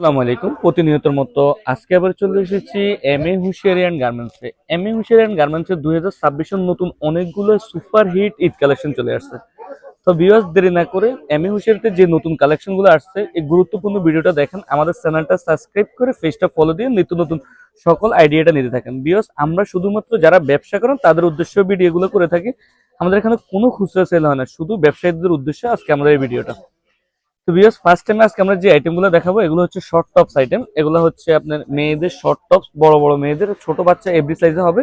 আসসালামু আলাইকুম। প্রতিনিয়তের মতো আজকে আবার চলে এসেছি এম এ হুশিয়ারিয়ান গার্মেন্টসে। এম এ হুশিয়ারিয়ান গার্মেন্টসে দুই হাজার ছাব্বিশের নতুন অনেকগুলো সুপার হিট ঈদ কালেকশন চলে আসছে। তো ভিউয়ার্স দেরি না করে এম এ হুশিয়ারিতে যে নতুন কালেকশনগুলো আসছে, এই গুরুত্বপূর্ণ ভিডিওটা দেখেন, আমাদের চ্যানেলটা সাবস্ক্রাইব করে পেজটা ফলো দিয়ে নিত্য নতুন সকল আইডিয়াটা নিতে থাকেন। ভিউয়ার্স আমরা শুধুমাত্র যারা ব্যবসা করেন, তাদের উদ্দেশ্যে ভিডিওগুলো করে থাকি। আমাদের এখানে কোনো খুচরা সেল হয় না, শুধু ব্যবসায়ীদের উদ্দেশ্যে আজকে আমরা এই ভিডিওটা। তো বিয়াস ফার্স্ট টাইম আজকে আমরা যে আইটেমগুলো দেখাবো, এগুলো হচ্ছে শর্ট টপস আইটেম এগুলো হচ্ছে আপনার মেয়েদের শর্ট টপস বড় বড় মেয়েদের, ছোট বাচ্চা এভরি সাইজে হবে।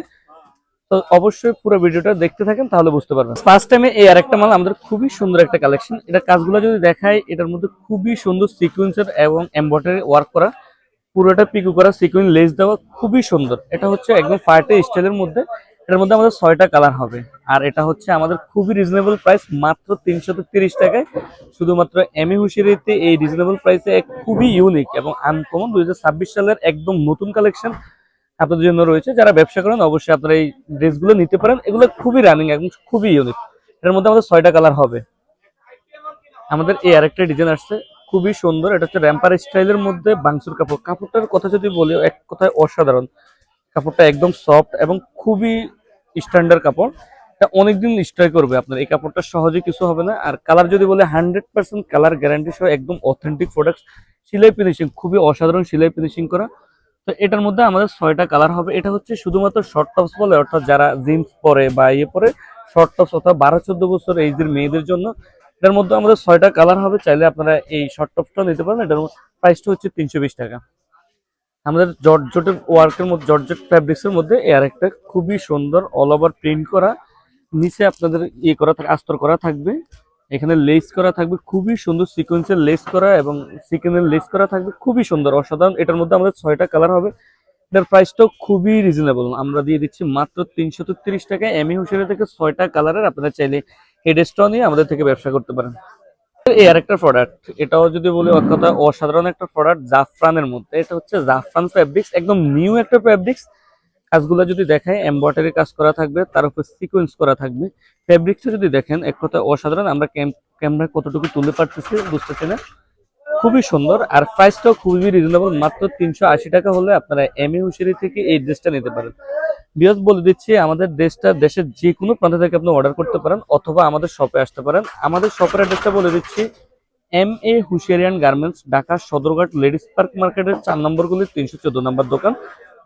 তো অবশ্যই পুরো ভিডিওটা দেখতে থাকেন, তাহলে বুঝতে পারবেন। ফার্স্ট টাইমে এই আরেকটা মাল, আমাদের খুবই সুন্দর একটা কালেকশন এটা কাজগুলো যদি দেখাই, এটার মধ্যে খুবই সুন্দর সিকুয়েন্সের এবং এমব্রয়ডারি ওয়ার্ক করা। পুরোটা পিকু করা সিকুয়েন্স লেস দেওয়া, খুবই সুন্দর। এটা হচ্ছে একদম ফার্টে স্টাইলের মধ্যে। এটার মধ্যে আমাদের ছয়টা কালার হবে। আর এটা হচ্ছে আমাদের খুবই রিজনেবল প্রাইস মাত্র তিনশো টাকায়। শুধুমাত্র এমি হুশিয়ারিতে এই রিজনেবল প্রাইসে খুবই ইউনিক এবং আনকমন দুই হাজার ছাব্বিশ সালের একদম নতুন কালেকশন আপনাদের জন্য রয়েছে। যারা ব্যবসা করেন, অবশ্যই আপনারা এই ড্রেসগুলো নিতে পারেন। এগুলো খুবই রানিং এবং খুবই ইউনিক এটার মধ্যে আমাদের ছয়টা কালার হবে। আমাদের এই আরেকটা ডিজাইন আসছে, খুবই সুন্দর। এটা হচ্ছে র্যাম্পার স্টাইলের মধ্যে বাংসুর কাপড়। কাপড়টার কথা যদি বলি, এক কথায় অসাধারণ। কাপড়টা একদম সফট এবং খুবই স্ট্যান্ডার্ড কাপড়। অনেকদিন স্ট্রাই করবে আপনার। এই কাপড়টা সহজে কিছু হবে না। আর কালার যদি বলে হান্ড্রেড পার্সেন্ট কালার গ্যারান্টি সহ একদম অথেন্টিক প্রোডাক্ট সিলাই ফিনিশিং খুবই অসাধারণ সিলাই ফিনিশিং করা। তো এটার মধ্যে আমাদের ছয়টা কালার হবে। এটা হচ্ছে শুধুমাত্র শর্ট টপস বলে, অর্থাৎ যারা জিন্স পরে বা ইয়ে পরে শর্ট টপস অর্থাৎ বারো চোদ্দ বছর এইজের মেয়েদের জন্য, এটার মধ্যে আমাদের ছয়টা কালার হবে। চাইলে আপনারা এই শর্ট টপসটা নিতে পারেন। এটার প্রাইসটা হচ্ছে তিনশো বিশ টাকা। আমাদের জর্জটের ওয়ার্কের মধ্যে, জর্জেট ফ্যাব্রিক্সের মধ্যে এর একটা খুবই সুন্দর অল ওভার প্রিন্ট করা। নিচে আপনাদের ইয়ে করা থাকবে আস্তর করা থাকবে। এখানে লেস করা থাকবে, খুবই সুন্দর সিকোয়েন্সের লেস করা এবং সিকেনের লেস করা থাকবে, খুবই সুন্দর, অসাধারণ। এটার মধ্যে আমাদের ছয়টা কালার হবে। এটার প্রাইসটাও খুবই রিজনেবল আমরা দিয়ে দিচ্ছি মাত্র তিনশো তিরিশ টাকায় এমি হুসেনের থেকে ছয়টা কালারের আপনারা চাইলে এই ড্রেসটাও নিয়ে আমাদের থেকে ব্যবসা করতে পারেন। এই আর একটা প্রোডাক্ট এটাও যদি বলি কথা অসাধারণ একটা প্রোডাক্ট জাফরানের মধ্যে। এটা হচ্ছে জাফরান ফ্যাব্রিক্স একদম নিউ একটা ফ্যাব্রিক্স কাজগুলো যদি দেখায় এমব্রয়ডারি কাজ করা থাকবে, তার উপর সিকোয়েন্স করা থাকবে। ফ্যাব্রিক্সটা যদি দেখেন, এক কথা অসাধারণ, আমরা ক্যামেরা কতটুকু তুলতে পারতেছি বুঝতেছি না। খুবই সুন্দর, আর প্রাইসটাও খুবই রিজনেবল মাত্র তিনশো আশি টাকা হলে আপনারা এম এ হুশিয়ারি থেকে এই ড্রেসটা নিতে পারেন। বিয়স বলে দিচ্ছি, আমাদের ড্রেসটা দেশের যে কোনো প্রান্ত থেকে আপনি অর্ডার করতে পারেন, অথবা আমাদের শপে আসতে পারেন। আমাদের শপের অ্যাড্রেসটা বলে দিচ্ছি M A হুশিয়ারিয়ান garments Dhaka Sadarghat ladies park মার্কেটের চার নম্বর গুলি, তিনশো চোদ্দ নম্বর দোকান।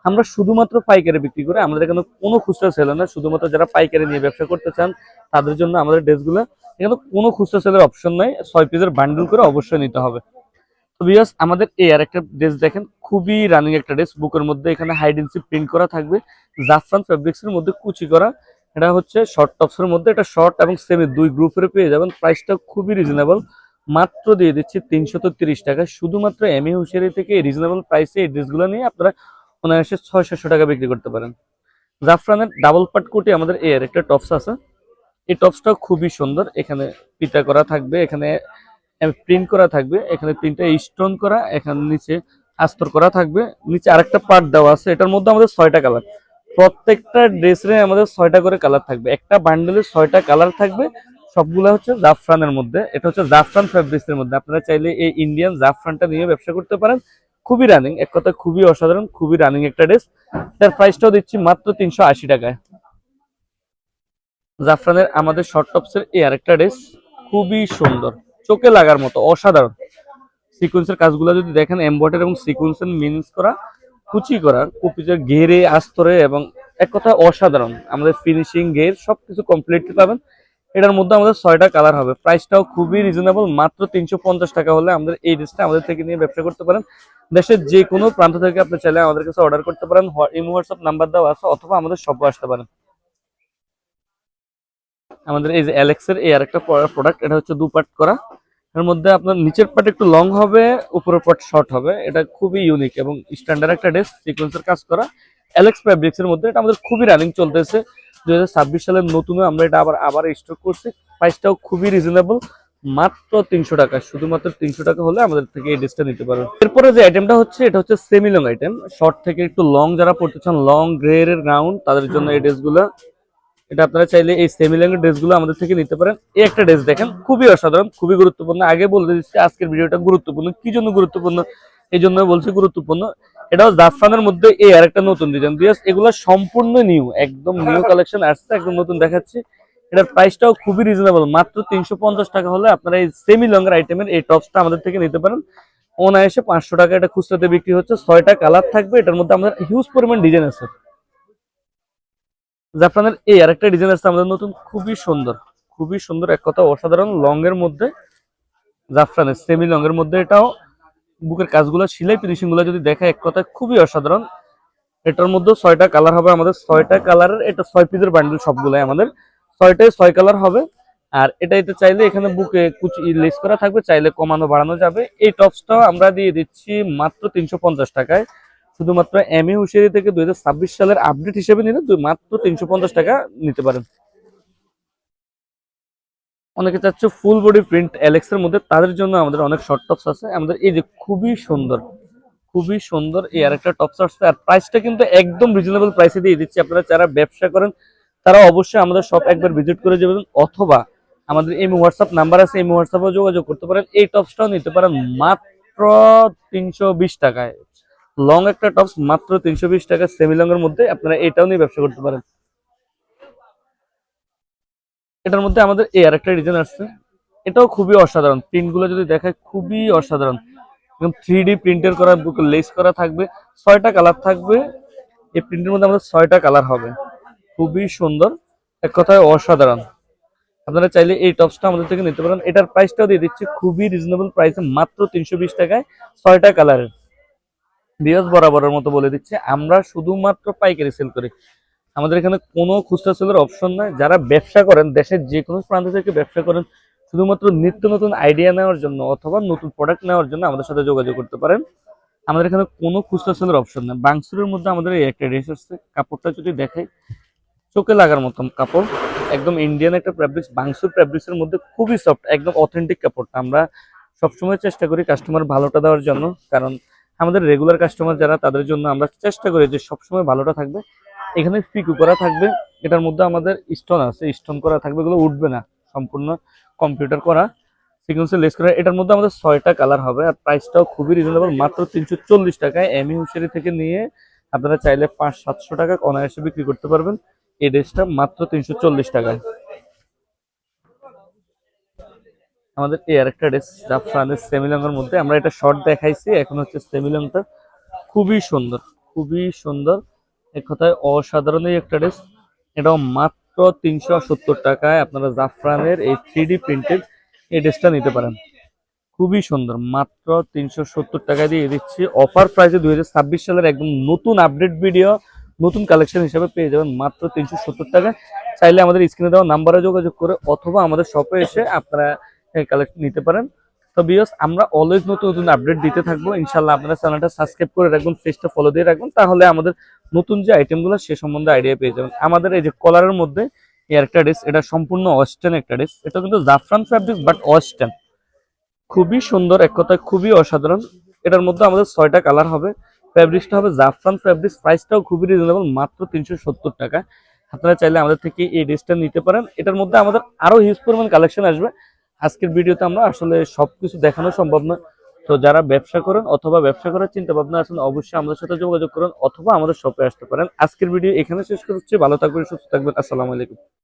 আমরা শুধুমাত্র পাইকারি বিক্রি করে। আমাদের এখানে কোনো খুচরা সেল না। শুধুমাত্র যারা পাইকারি নিয়ে ব্যবসা করতে চান, তাদের জন্য আমাদের ড্রেসগুলো এখানে কোনো খুচরা সেলের অপশন নাই। ছয় পিসের বান্ডেল করে অবশ্যই নিতে হবে। তো বিয়াস আমাদের এই আর একটা ড্রেস দেখেন, খুবই রানিং একটা ড্রেস বুকের মধ্যে এখানে হাইডেন্সি প্রিন্ট করা থাকবে। জাফরান ফেব্রিক্স এর মধ্যে কুচি করা। এটা হচ্ছে শর্ট টপস এর মধ্যে। এটা শর্ট এবং সেমি দুই গ্রুপের পেয়ে যাবেন। প্রাইসটা খুবই রিজনেবল মাত্র দিয়ে দিচ্ছি তিনশত টাকা শুধুমাত্র এমি হুশিয়ারি থেকে রিজনেবল প্রাইসে এই ড্রেসগুলো নিয়ে আপনারা অনায়াসে ছয়, সাতশো টাকা বিক্রি করতে পারেন। জাফরানের ডাবল পাট কোটি আমাদের এর একটা টপস আছে। এই টপসটাও খুবই সুন্দর। এখানে পিতা করা থাকবে, এখানে প্রিন্ট করা থাকবে, এখানে প্রিন্টটা স্টোন করা, এখানে নিচে আস্তর করা থাকবে, নিচে আরেকটা পার্ট দেওয়া আছে। এটার মধ্যে আমাদের ছয়টা কালার প্রত্যেকটা ড্রেসে আমাদের ছয়টা করে কালার থাকবে। একটা বান্ডেলে ছয়টা কালার থাকবে, সবগুলো হচ্ছে জাফরানের মধ্যে। এটা হচ্ছে জাফরান ফ্যাব্রিক্স এর মধ্যে। আপনারা চাইলে এই ইন্ডিয়ান জাফরানটা নিয়ে ব্যবসা করতে পারেন। খুবই রানিং এক কথা খুবই অসাধারণ, খুবই রানিং একটা ড্রেস তার প্রাইসটাও দিচ্ছি মাত্র তিনশো আশি টাকায়। জাফরানের আমাদের শর্ট টপসের এই আরেকটা ড্রেস খুবই সুন্দর, চোখে লাগার মতো, অসাধারণ। সিকুয়েন্সের কাজগুলো যদি দেখেন এমব্রয়ডারি এবং সিকুয়েন্সের মিনিস করা, কুচি করা কুপিজের ঘেরে, আস্তরে এবং এক কথা অসাধারণ। আমাদের ফিনিশিং ঘের সবকিছু কমপ্লিটলি পাবেন। এটার মধ্যে আমাদের ছয়টা কালার হবে। প্রাইসটাও খুবই রিজনেবল মাত্র তিনশো পঞ্চাশ টাকা হলে আমাদের এই ড্রেসটা আমাদের থেকে নিয়ে ব্যবসা করতে পারেন। দেশের যে কোনো প্রান্ত থেকে আপনি চাইলে আমাদের কাছে অর্ডার করতে পারেন। ইমো হোয়াটসঅ্যাপ নাম্বার দেওয়া আছে, অথবা আমাদের শপে আসতে পারেন। আমাদের এই যে অ্যালেক্সের এই আরেকটা প্রোডাক্ট এটা হচ্ছে দু পার্ট করা। এর মধ্যে আপনার নিচের পার্ট একটু লং হবে, উপরের পার্ট শর্ট হবে। এটা খুবই ইউনিক এবং স্ট্যান্ডার্ড একটা ড্রেস সিকোয়েন্সের কাজ করা। অ্যালেক্স ফ্যাব্রিক্স এর মধ্যে এটা আমাদের খুবই রানিং চলতেছে। দু হাজার ছাব্বিশ সালের নতুনও আমরা এটা আবার আবার স্টক করছি। প্রাইসটাও খুবই রিজনেবল মাত্র তিনশো টাকা, শুধুমাত্র তিনশো টাকা হলে আমাদের থেকে এই ড্রেসটা নিতে পারবেন এরপরে যে আইটেমটা হচ্ছে, এটা হচ্ছে সেমি লং আইটেম শর্ট থেকে একটু লং যারা পড়তে চান লং গ্রে এর গ্রাউন্ড তাদের জন্য এই ড্রেসগুলো এটা আপনারা চাইলে এই সেমি লং এর ড্রেসগুলো আমাদের থেকে নিতে পারেন। এই একটা ড্রেস দেখেন, খুবই অসাধারণ, খুবই গুরুত্বপূর্ণ। আগে বলে দিচ্ছি, আজকের ভিডিওটা গুরুত্বপূর্ণ। কি জন্য গুরুত্বপূর্ণ? এই জন্য বলছি গুরুত্বপূর্ণ। এটাও জাফরানের মধ্যে এই আরেকটা নতুন ডিজাইন এগুলো সম্পূর্ণ নিউ একদম নিউ কালেকশন আসছে, একদম নতুন দেখাচ্ছি। এটার প্রাইসটাও খুবই রিজনেবল মাত্র তিনশো পঞ্চাশ টাকা হলে আপনারা এই সেমি লঙ্গের আইটেমের এই টপসটা আমাদের থেকে নিতে পারেন। অনায়াসে পাঁচশো টাকা এটা খুচরাতে বিক্রি হচ্ছে। ছয়টা কালার থাকবে। এটার মধ্যে আমাদের হিউজ পরিমাণ ডিজাইন আছে। জাফরানের এই আরেকটা ডিজাইন আছে আমাদের নতুন। খুবই সুন্দর। খুবই সুন্দর। এক কথা অসাধারণ। লং এর মধ্যে জাফরানের সেমি লং এর মধ্যে এটাও। বুকের কাজগুলো, সিলাই ফিনিশিংগুলো যদি দেখা এক কথা খুবই অসাধারণ। এটার মধ্যে ছয়টা কালার হবে। আমাদের ছয়টা কালারের এটা ছয় পিসের বান্ডেল সবগুলাই আমাদের। ছয়টায় ছয় কালার হবে। আর এটাইতে চাইলে এখানে বুকে কুচি লেস করা থাকবে, চাইলে কমানো বাড়ানো যাবে। এই টপসটাও আমরা দিয়ে দিচ্ছি মাত্র তিনশো পঞ্চাশ টাকায়। শুধুমাত্র এম এ হুশিয়ারি থেকে দুই হাজার ছাব্বিশ সালের আপডেট হিসেবে নিলে মাত্র তিনশো পঞ্চাশ টাকা নিতে পারেন। অনেকে চাচ্ছে ফুল বডি প্রিন্ট এর মধ্যে, তাদের জন্য আমাদের অনেক শর্ট টপস আছে। আমাদের এই যে খুবই সুন্দর খুবই সুন্দর এই আরেকটা টপস আসছে। আর প্রাইসটা কিন্তু একদম রিজনেবল প্রাইসে দিয়ে দিচ্ছি। আপনারা যারা ব্যবসা করেন তারা অবশ্যই আমাদের শপ একবার ভিজিট করে যাবেন অথবা আমাদের এই হোয়াটসঅ্যাপ নাম্বার আছে, এই হোয়াটসঅ্যাপে যোগাযোগ করতে পারেন। এই টপসটাও নিতে পারেন মাত্র তিনশো বিশ টাকায়। লং একটা টপস মাত্র তিনশো বিশ টাকা সেমি লং এর মধ্যে আপনারা এটাও নিয়ে ব্যবসা করতে পারেন। এটার মধ্যে আমাদের এই আর একটা ডিজাইন আসছে। এটাও খুবই অসাধারণ। প্রিন্টগুলো যদি দেখায়, খুবই অসাধারণ। একদম থ্রি ডি প্রিন্টের করা লেস করা থাকবে। ছয়টা কালার থাকবে। এই প্রিন্টের মধ্যে আমাদের ছয়টা কালার হবে। খুবই সুন্দর। এক কথায় অসাধারণ। আপনারা চাইলে এই টপসটা আমাদের থেকে নিতে পারেন। এটার প্রাইসটাও দিয়ে দিচ্ছি। খুবই রিজনেবল প্রাইসে মাত্র তিনশো বিশ টাকায় ছয়টা কালারের বিরাজ বরাবরের মতো বলে দিচ্ছে। আমরা শুধুমাত্র পাইকারি সেল করি। আমাদের এখানে কোনো খুচরা সেলের অপশন নাই। যারা ব্যবসা করেন, দেশের যে কোনো প্রান্ত থেকে ব্যবসা করেন, শুধুমাত্র নিত্য নতুন আইডিয়া নেওয়ার জন্য অথবা নতুন প্রোডাক্ট নেওয়ার জন্য আমাদের সাথে যোগাযোগ করতে পারেন। আমাদের এখানে কোনো খুচরা সেলের অপশন নেই। বাংসুরের মধ্যে আমাদের এই একটা ড্রেস আসছে। কাপড়টা যদি দেখাই চোখে লাগার মতন কাপড়। একদম ইন্ডিয়ান একটা ফ্যাব্রিক্স বাংসুর ফ্যাব্রিক্সের মধ্যে খুবই সফট একদম অথেন্টিক কাপড়টা। আমরা সবসময় চেষ্টা করি কাস্টমার ভালোটা দেওয়ার জন্য, কারণ আমাদের রেগুলার কাস্টমার যারা, তাদের জন্য আমরা চেষ্টা করি যে সবসময় ভালোটা থাকবে। এখানে ফিকু করা থাকবে, এটার মধ্যে আমাদের স্টোন আছে স্টোন করা থাকবে, এগুলো উঠবে না। সম্পূর্ণ কম্পিউটার করা সিকোয়েন্সে লেস করা, এটার মধ্যে আমাদের ছয়টা কালার হবে, আর প্রাইসটাও খুবই রিজনেবল মাত্র তিনশো চল্লিশ টাকায় এমি হুশারি থেকে নিয়ে আপনারা চাইলে পাঁচ সাতশো টাকা অনায়াসে বিক্রি করতে পারবেন। এই ড্রেসটা মাত্র তিনশো চল্লিশ টাকায়। আমাদের এই আরেকটা ড্রেস জাফরানের সেমিলংয়ের মধ্যে। আমরা এটা শর্ট দেখাইছি, এখন হচ্ছে সেমিলংটা খুবই সুন্দর খুবই সুন্দর। এক কথায় অসাধারণ এই একটা ড্রেস। এটাও মাত্র তিনশো সত্তর টাকায়। আপনারা জাফরানের এই থ্রি প্রিন্টেড এই ড্রেসটা নিতে পারেন। খুবই সুন্দর, মাত্র তিনশো সত্তর টাকা দিয়ে দিচ্ছি। অফার প্রাইসে দুই হাজার ছাব্বিশ সালের একদম নতুন আপডেট ভিডিও নতুন কালেকশন হিসেবে পেয়ে যাবেন মাত্র তিনশো সত্তর টাকা। চাইলে আমাদের স্ক্রিনে দেওয়া নাম্বারে যোগাযোগ করে অথবা আমাদের শপে এসে আপনারা কালেকশন নিতে পারেন। তো বিয়স আমরা অলওয়েজ নতুন নতুন আপডেট দিতে থাকব। ইনশাল্লাহ আপনারা চ্যানেলটা সাবস্ক্রাইব করে রাখবেন পেজটা ফলো দিয়ে রাখবেন। তাহলে আমাদের নতুন যে আইটেমগুলো সে সম্বন্ধে আইডিয়া পেয়ে যাবেন। আমাদের এই যে কলারের মধ্যে একটা ড্রেস এটা সম্পূর্ণ ওয়েস্টার্ন একটা ড্রেস এটা কিন্তু জাফরান ফ্যাব্রিক বাট ওয়েস্টার্ন খুবই সুন্দর, এক কথায় খুবই অসাধারণ। এটার মধ্যে আমাদের ছয়টা কালার হবে। ফ্যাব্রিক্সটা হবে জাফরান ফ্যাব্রিক্স প্রাইসটাও খুবই রিজনেবল মাত্র তিনশো সত্তর টাকা। আপনারা চাইলে আমাদের থেকে এই ড্রেসটা নিতে পারেন। এটার মধ্যে আমাদের আরও হিউজ পরিমাণ কালেকশন আসবে। আজকের ভিডিওতে আমরা আসলে সবকিছু দেখানো সম্ভব না তো যারা ব্যবসা করেন অথবা ব্যবসা করার চিন্তা ভাবনা আছেন, অবশ্যই আমাদের সাথে যোগাযোগ করুন অথবা আমাদের শপে আসতে পারেন। আজকের ভিডিও এখানে শেষ করছি। ভালো থাকবেন, সুস্থ থাকবেন। আসসালামু আলাইকুম।